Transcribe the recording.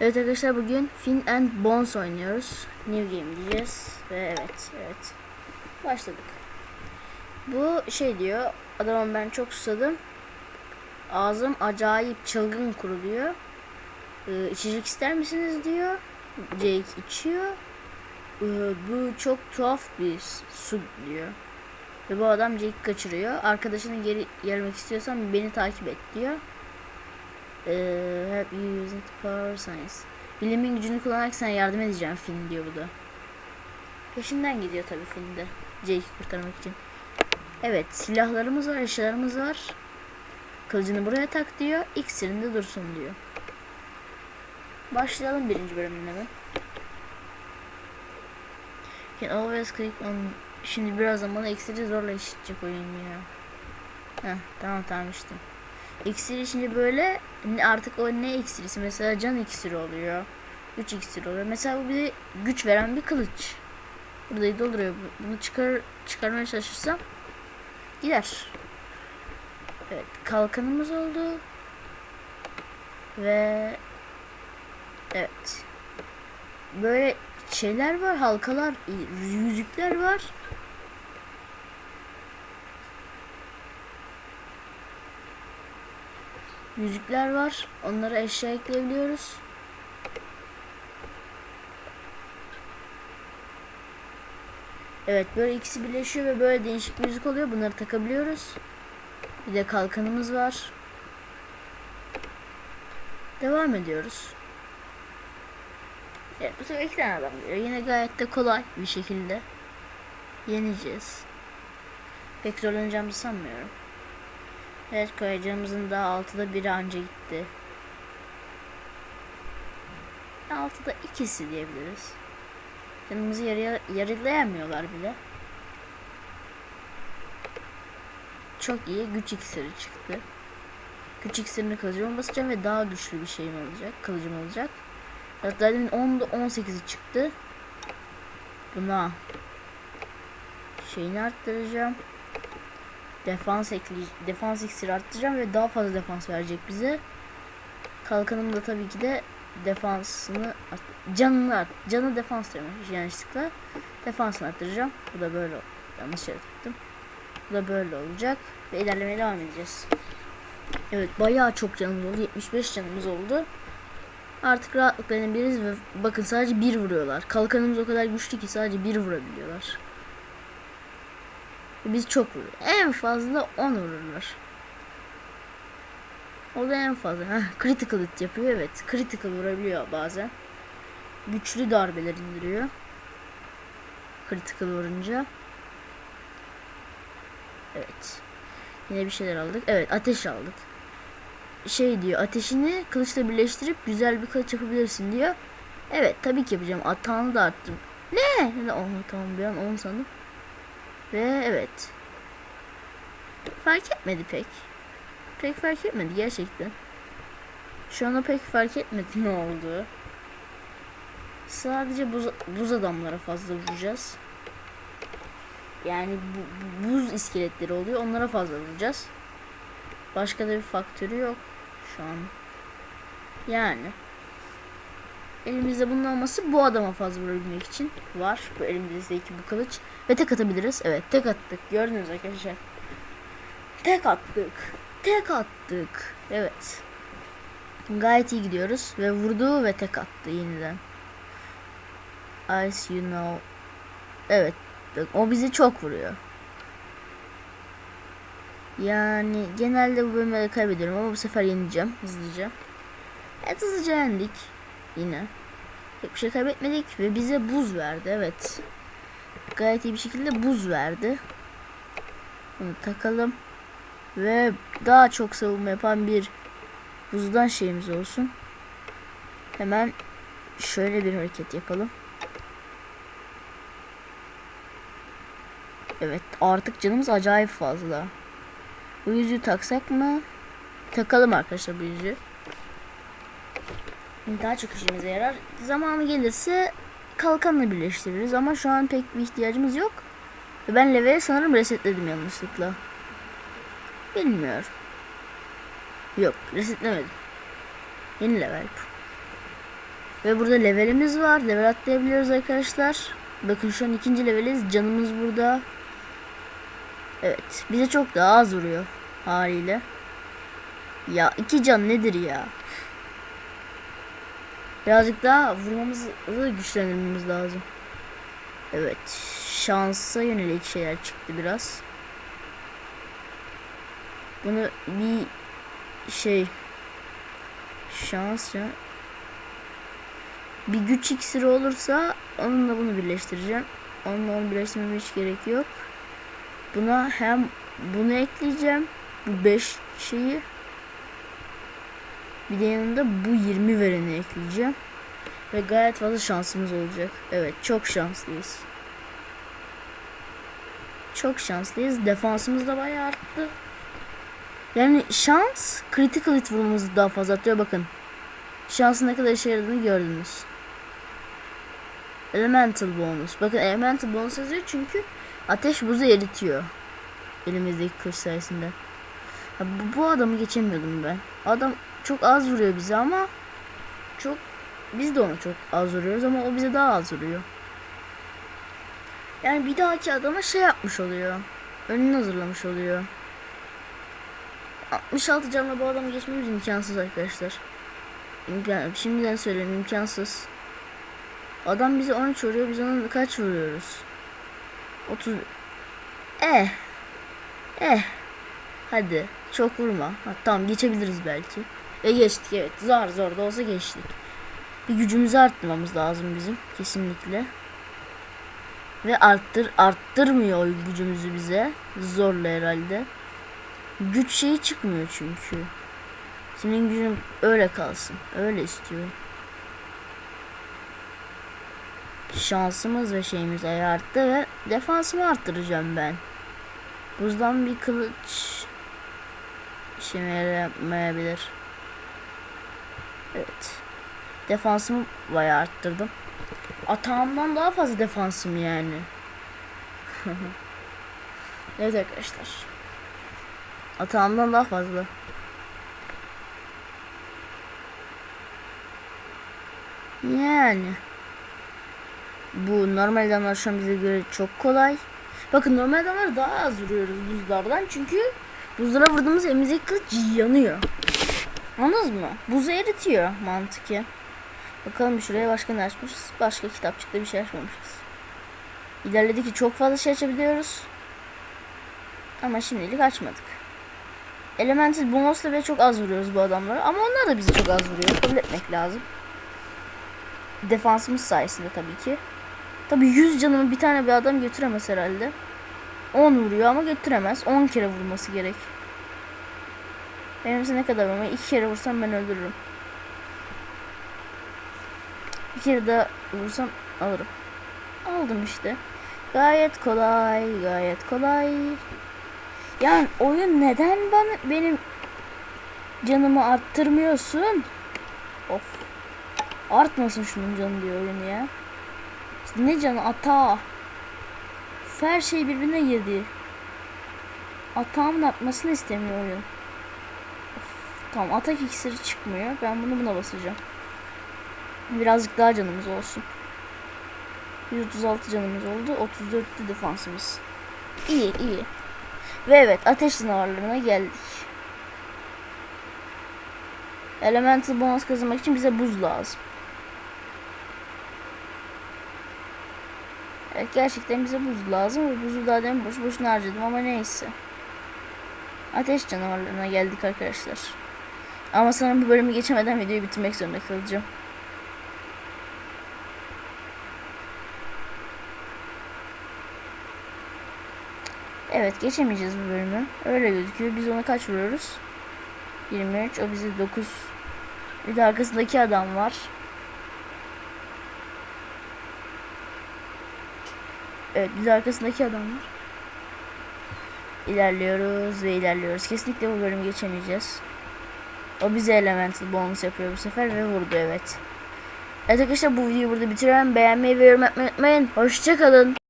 Evet arkadaşlar bugün Fin and Bones oynuyoruz. New game diyeceğiz. Ve evet, evet. Başladık. Bu şey diyor. Adamım ben çok susadım. Ağzım acayip çılgın kuruluyor. Ee, içecek ister misiniz diyor. Jake içiyor. Ee, bu çok tuhaf bir su diyor. Ve bu adam Jake'i kaçırıyor. Arkadaşını geri gelmek istiyorsan beni takip et diyor. Ee, help you using power science. Bilimin gücünü kullanarak sana yardım edeceğim film diyor bu da. Peşinden gidiyor tabii filmde. Jake'i kurtarmak için. Evet silahlarımız var, eşyalarımız var. Kılıcını buraya tak diyor. İksirini dursun diyor. Başlayalım birinci bölümüne mi? Can always click on... Şimdi birazdan bana iksiri zorla işitecek oyun ya. Heh, tamam tamam işte. İksir içince böyle artık o ne iksirisi mesela can iksiri oluyor. Güç iksiri oluyor. Mesela bu bir güç veren bir kılıç. Burada dolduruyor. Bu- Bunu çıkar çıkarmaya çalışırsam gider. Evet kalkanımız oldu. Ve evet. Böyle şeyler var, halkalar, yüzükler var. Yüzükler var. Onlara eşya ekleyebiliyoruz. Evet böyle ikisi birleşiyor ve böyle değişik bir yüzük oluyor. Bunları takabiliyoruz. Bir de kalkanımız var. Devam ediyoruz. Evet bu sefer iki tane adam geliyor. Yine gayet de kolay bir şekilde yeneceğiz. Pek zorlanacağımızı sanmıyorum. Evet koyacağımızın daha altıda biri anca gitti. Altıda ikisi diyebiliriz. Canımızı yarıya, yarılayamıyorlar bile. Çok iyi güç iksiri çıktı. Güç iksirini kılıcıma basacağım ve daha güçlü bir şeyim olacak. Kılıcım olacak. Hatta demin 10'da 18'i çıktı. Buna şeyini arttıracağım defans ekli defans iksiri arttıracağım ve daha fazla defans verecek bize. Kalkanım da tabii ki de defansını art- canını art canı defans diyorum yanlışlıkla. Defansını arttıracağım. Bu da böyle yanlış yere tıktım. Bu da böyle olacak ve ilerlemeye devam edeceğiz. Evet bayağı çok canımız oldu. 75 canımız oldu. Artık rahatlıkla yenebiliriz ve bakın sadece bir vuruyorlar. Kalkanımız o kadar güçlü ki sadece bir vurabiliyorlar. Biz çok vuruyor. En fazla 10 vururlar. O da en fazla. Heh, critical hit yapıyor evet. Critical vurabiliyor bazen. Güçlü darbeler indiriyor. Critical vurunca. Evet. Yine bir şeyler aldık. Evet ateş aldık. Şey diyor ateşini kılıçla birleştirip güzel bir kılıç yapabilirsin diyor. Evet tabii ki yapacağım. Atağını da arttım. Ne? Ne? Oh, tamam bir an 10 sandım. Ve evet. Fark etmedi pek. Pek fark etmedi gerçekten. Şu anda pek fark etmedi ne oldu. Sadece buz, buz adamlara fazla vuracağız. Yani bu, bu- buz iskeletleri oluyor. Onlara fazla vuracağız. Başka da bir faktörü yok şu an. Yani. Elimizde bunun olması bu adama fazla vurabilmek için var. Bu elimizdeki bu kılıç. Ve tek atabiliriz. Evet tek attık. Gördünüz arkadaşlar. Tek attık. Tek attık. Evet. Gayet iyi gidiyoruz. Ve vurdu ve tek attı yeniden. Ice you know. Evet. O bizi çok vuruyor. Yani genelde bu bölümleri kaybediyorum ama bu sefer yeneceğim hızlıca. Evet hızlıca yendik. Yine. Pek bir şey kaybetmedik ve bize buz verdi evet. Gayet iyi bir şekilde buz verdi. Bunu takalım. Ve daha çok savunma yapan bir buzdan şeyimiz olsun. Hemen şöyle bir hareket yapalım. Evet artık canımız acayip fazla. Bu yüzüğü taksak mı? Takalım arkadaşlar bu yüzüğü. Daha çok işimize yarar. Zamanı gelirse kalkanla birleştiririz ama şu an pek bir ihtiyacımız yok. Ve ben leveli sanırım resetledim yanlışlıkla. Bilmiyorum. Yok resetlemedim. Yeni level. Ve burada levelimiz var. Level atlayabiliyoruz arkadaşlar. Bakın şu an ikinci leveliz. Canımız burada. Evet. Bize çok daha az vuruyor. Haliyle. Ya iki can nedir ya? Birazcık daha vurmamızı güçlendirmemiz lazım. Evet. Şansa yönelik şeyler çıktı biraz. Bunu bir şey şans ya bir güç iksiri olursa onunla bunu birleştireceğim. Onunla onu birleştirmeme hiç gerek yok. Buna hem bunu ekleyeceğim. Bu 5 şeyi. Bir de yanında bu 20 vereni ekleyeceğim. Ve gayet fazla şansımız olacak. Evet çok şanslıyız. Çok şanslıyız. Defansımız da bayağı arttı. Yani şans critical hit vurmamızı daha fazla atıyor bakın. Şansın ne kadar işe yaradığını gördünüz. Elemental bonus. Bakın elemental bonus yazıyor çünkü ateş buzu eritiyor. Elimizdeki kılıç sayesinde. Bu, bu adamı geçemiyordum ben. Adam çok az vuruyor bize ama çok biz de ona çok az vuruyoruz ama o bize daha az vuruyor. Yani bir dahaki adama şey yapmış oluyor. Önünü hazırlamış oluyor. 66 canla bu adamı geçmemiz imkansız arkadaşlar. İmkan, şimdiden söyleyeyim imkansız. Adam bize 13 vuruyor biz ona kaç vuruyoruz? 30 Eh Eh Hadi çok vurma ha, Tamam geçebiliriz belki Ve geçtik evet zar zor da olsa geçtik Bir gücümüzü arttırmamız lazım bizim Kesinlikle Ve arttır arttırmıyor gücümüzü bize Zorla herhalde Güç şeyi çıkmıyor çünkü senin gücün öyle kalsın. Öyle istiyorum. Şansımız ve şeyimiz arttı ve defansımı arttıracağım ben. Buzdan bir kılıç işime yaramayabilir. Evet. Defansımı bayağı arttırdım. Atağımdan daha fazla defansım yani. evet arkadaşlar. Atağımdan daha fazla. Yani. Bu normal adamlar şu an bize göre çok kolay. Bakın normal adamlar daha az vuruyoruz buzlardan. Çünkü buzlara vurduğumuz elimizdeki kılıç yanıyor. Anladınız mı? Buzu eritiyor mantıken. Bakalım şuraya başka ne açmışız? Başka kitapçıkta bir şey açmamışız. İlerledikçe çok fazla şey açabiliyoruz. Ama şimdilik açmadık. Elemental bonusla ve çok az vuruyoruz bu adamlara. Ama onlar da bizi çok az vuruyor. Kabul etmek lazım defansımız sayesinde tabii ki. Tabii 100 canımı bir tane bir adam götüremez herhalde. 10 vuruyor ama götüremez. 10 kere vurması gerek. Benim ne kadar ama 2 kere vursam ben öldürürüm. Bir kere daha vursam alırım. Aldım işte. Gayet kolay, gayet kolay. Yani oyun neden bana benim canımı arttırmıyorsun? Of. Artmasın şunun canı diyor oyun ya. İşte ne canı ata. Her şey birbirine girdi. Atağımın artmasını istemiyor oyun. Tamam atak iksiri çıkmıyor. Ben bunu buna basacağım. Birazcık daha canımız olsun. 136 canımız oldu. 34'te defansımız. İyi iyi. Ve evet ateş canavarlarına geldik. Elemental bonus kazanmak için bize buz lazım. Evet gerçekten bize buz lazım ve buzu daha demin boş boşuna harcadım ama neyse. Ateş canavarlarına geldik arkadaşlar. Ama sanırım bu bölümü geçemeden videoyu bitirmek zorunda kalacağım. Evet geçemeyeceğiz bu bölümü. Öyle gözüküyor. Biz ona kaç vuruyoruz? 23. O bize 9. Bir de arkasındaki adam var. Evet biz arkasındaki adamlar. İlerliyoruz ve ilerliyoruz. Kesinlikle bu bölümü geçemeyeceğiz. O bize elemental bonus yapıyor bu sefer ve vurdu evet. Evet arkadaşlar bu videoyu burada bitiriyorum. Beğenmeyi ve yorum yapmayı unutmayın. Hoşçakalın.